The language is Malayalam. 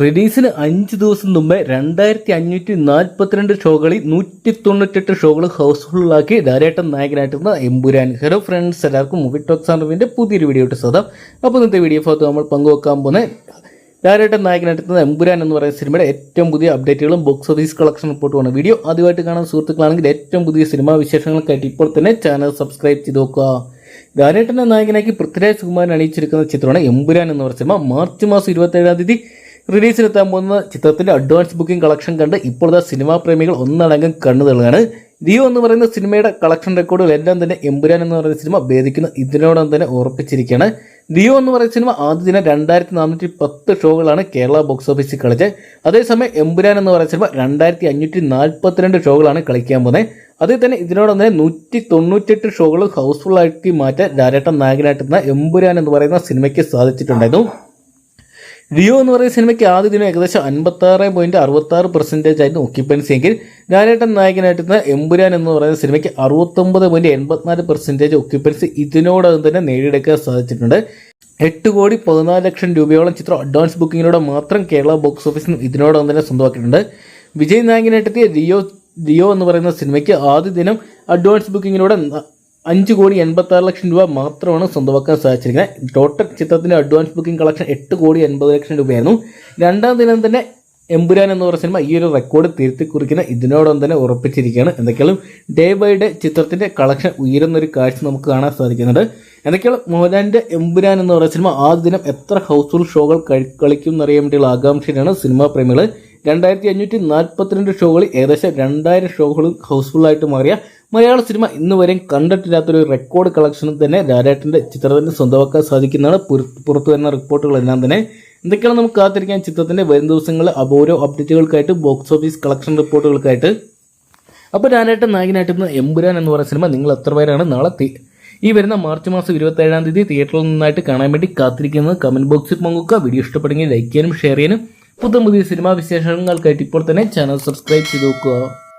റിലീസിന് അഞ്ച് ദിവസം മുമ്പേ രണ്ടായിരത്തി അഞ്ഞൂറ്റി നാൽപ്പത്തിരണ്ട് ഷോകളിൽ നൂറ്റി തൊണ്ണൂറ്റെട്ട് ഷോകൾ ഹൗസ്ഫുള്ളാക്കി ധാരാട്ടം നായകനായിട്ടുള്ള എമ്പുരാൻ. ഹലോ ഫ്രണ്ട്സ് എല്ലാവർക്കും മൂവി ടോക്സ് ആൻഡ്രിന്റെ പുതിയൊരു വീഡിയോ ഇട്ട് സ്വതം അപ്പോൾ ഇന്നത്തെ വീഡിയോ ഭാഗത്ത് നമ്മൾ പങ്കുവെക്കാൻ പോകുന്ന ധാരാട്ടം നായകനായിട്ടുള്ള എമ്പുരാൻ എന്ന് പറയുന്ന സിനിമയുടെ ഏറ്റവും പുതിയ അപ്ഡേറ്റുകളും ബോക്സ് ഓഫീസ് കളക്ഷൻ റിപ്പോർട്ടുമാണ്. വീഡിയോ ആദ്യമായിട്ട് കാണാൻ സുഹൃത്തുക്കളാണെങ്കിൽ ഏറ്റവും പുതിയ സിനിമാ വിശേഷങ്ങൾക്കായിട്ട് ഇപ്പോൾ തന്നെ ചാനൽ സബ്സ്ക്രൈബ് ചെയ്ത് നോക്കുക. ധാരാട്ടന്റെ നായകനാക്കി പൃഥ്വിരാജ് കുമാരൻ അണിയിച്ചിരിക്കുന്ന ചിത്രമാണ് എമ്പുരാൻ എന്ന് പറയുന്ന സിനിമ. മാർച്ച് മാസം ഇരുപത്തേഴാം തീയതി റിലീസിലെത്താൻ പോകുന്ന ചിത്രത്തിന്റെ അഡ്വാൻസ് ബുക്കിംഗ് കളക്ഷൻ കണ്ട് ഇപ്പോഴത്തെ സിനിമാ പ്രേമികൾ ഒന്നടങ്കം കണ്ണു തള്ളുകയാണ്. ദിയോ എന്ന് പറയുന്ന സിനിമയുടെ കളക്ഷൻ റെക്കോർഡുകൾ എല്ലാം തന്നെ എമ്പുരാൻ എന്ന് പറയുന്ന സിനിമ ഭേദിക്കുന്ന ഇതിനോടൊപ്പം തന്നെ ഉറപ്പിച്ചിരിക്കുകയാണ്. ദിയോ എന്ന് പറയുന്ന സിനിമ ആദ്യ ദിനം രണ്ടായിരത്തി നാനൂറ്റി പത്ത് ഷോകളാണ് കേരള ബോക്സ് ഓഫീസിൽ കളിച്ചത്. അതേസമയം എമ്പുരാൻ എന്ന് പറയുന്ന സിനിമ രണ്ടായിരത്തി അഞ്ഞൂറ്റി നാൽപ്പത്തിരണ്ട് ഷോകളാണ് കളിക്കാൻ പോകുന്നത്. അതിൽ തന്നെ ഇതിനോടൊപ്പം തന്നെ നൂറ്റി തൊണ്ണൂറ്റെട്ട് ഷോകൾ ഹൗസ്ഫുൾ ആക്കി മാറ്റാൻ രാരേട്ടൻ നായകനായിട്ടുന്ന എമ്പുരാൻ എന്ന് പറയുന്ന സിനിമയ്ക്ക് സാധിച്ചിട്ടുണ്ടായിരുന്നു. ലിയോ എന്ന് പറയുന്ന സിനിമയ്ക്ക് ആദ്യ ദിനം ഏകദേശം അൻപത്താറ് പോയിന്റ് അറുപത്തി ആറ് പെർസെന്റേജ് ആയിരുന്നു ഒക്യുപ്പൻസി എങ്കിൽ ലാലേട്ടൻ നായകനായിട്ടുന്ന എമ്പുരാൻ എന്ന് പറയുന്ന സിനിമയ്ക്ക് അറുപത്തൊമ്പത് പോയിന്റ് എൺപത്തിനാല് പെർസെന്റേജ് ഒക്യുപ്പൻസി ഇതിനോടകം തന്നെ നേടിയെടുക്കാൻ സാധിച്ചിട്ടുണ്ട്. എട്ട് കോടി പതിനാല് ലക്ഷം രൂപയോളം ചിത്രം അഡ്വാൻസ് ബുക്കിങ്ങിലൂടെ മാത്രം കേരള ബോക്സ് ഓഫീസിൽ ഇതിനോടകം തന്നെ സ്വന്തമാക്കിയിട്ടുണ്ട്. വിജയ് നായകനായിട്ടെത്തിയ ലിയോ ലിയോ എന്ന് പറയുന്ന സിനിമയ്ക്ക് ആദ്യ ദിനം അഡ്വാൻസ് ബുക്കിങ്ങിലൂടെ അഞ്ച് കോടി എൺപത്തി ആറ് ലക്ഷം രൂപ മാത്രമാണ് സ്വന്തമാക്കാൻ സാധിച്ചിരിക്കുന്നത്. ടോട്ടൽ ചിത്രത്തിന്റെ അഡ്വാൻസ് ബുക്കിംഗ് കളക്ഷൻ എട്ട് കോടി എൺപത് ലക്ഷം രൂപയായിരുന്നു. രണ്ടാം ദിനം തന്നെ എമ്പുരാൻ എന്ന് പറയുന്ന സിനിമ ഈ ഒരു റെക്കോർഡ് തിരുത്തി കുറിക്കുന്ന ഇതിനോടൊപ്പം തന്നെ ഉറപ്പിച്ചിരിക്കുകയാണ്. എന്തൊക്കെയാലും ഡേ ബൈ ഡേ ചിത്രത്തിന്റെ കളക്ഷൻ ഉയരുന്നൊരു കാഴ്ച നമുക്ക് കാണാൻ സാധിക്കുന്നുണ്ട്. എന്തൊക്കെയാണ് മോഹൻലാലിന്റെ എമ്പുരാൻ എന്ന് പറയുന്ന സിനിമ ആദ്യ ദിനം എത്ര ഹൗസ്ഫുൾ ഷോകൾ കളിക്കും എന്നറിയാൻ വേണ്ടിയുള്ള ആകാംക്ഷയിലാണ് സിനിമാ പ്രേമികൾ രണ്ടായിരത്തി അഞ്ഞൂറ്റി നാൽപ്പത്തിരണ്ട് ഷോകളിൽ ഏകദേശം രണ്ടായിരം ഷോകളും ഹൗസ്ഫുള്ളായിട്ട് മാറിയ മലയാള സിനിമ ഇന്ന് വരെയും കണ്ടിട്ടില്ലാത്തൊരു റെക്കോർഡ് കളക്ഷനും തന്നെ രാരാട്ടിന്റെ ചിത്രത്തിന് സ്വന്തമാക്കാൻ സാധിക്കുന്നതാണ് പുറ- പുറത്തു വരുന്ന റിപ്പോർട്ടുകളെല്ലാം തന്നെ. എന്തൊക്കെയാണ് നമുക്ക് കാത്തിരിക്കാൻ ചിത്രത്തിന്റെ വരും ദിവസങ്ങളിൽ ഓരോ അപ്ഡേറ്റുകൾക്കായിട്ട് ബോക്സ് ഓഫീസ് കളക്ഷൻ റിപ്പോർട്ടുകൾക്കായിട്ട് അപ്പോൾ രാരാട്ടൻ നായകനായിട്ടുന്ന എമ്പുരാൻ എന്ന് പറയുന്ന സിനിമ നിങ്ങൾ എത്ര പേരാണ്? നാളെ ഈ വരുന്ന മാർച്ച് മാസം ഇരുപത്തി ഏഴാം തീയതി തിയേറ്ററിൽ നിന്നായിട്ട് കാണാൻ വേണ്ടി കാത്തിരിക്കുന്നത് കമന്റ് ബോക്സിൽ പങ്കുവെക്കുക. വീഡിയോ ഇഷ്ടപ്പെടുമെങ്കിൽ ലൈക്ക് ചെയ്യാനും ഷെയർ ചെയ്യാനും. പുതിയ പുതിയ സിനിമാ വിശേഷങ്ങൾക്കായിട്ട് ഇപ്പോൾ തന്നെ ചാനൽ സബ്സ്ക്രൈബ് ചെയ്ത് നോക്കുക.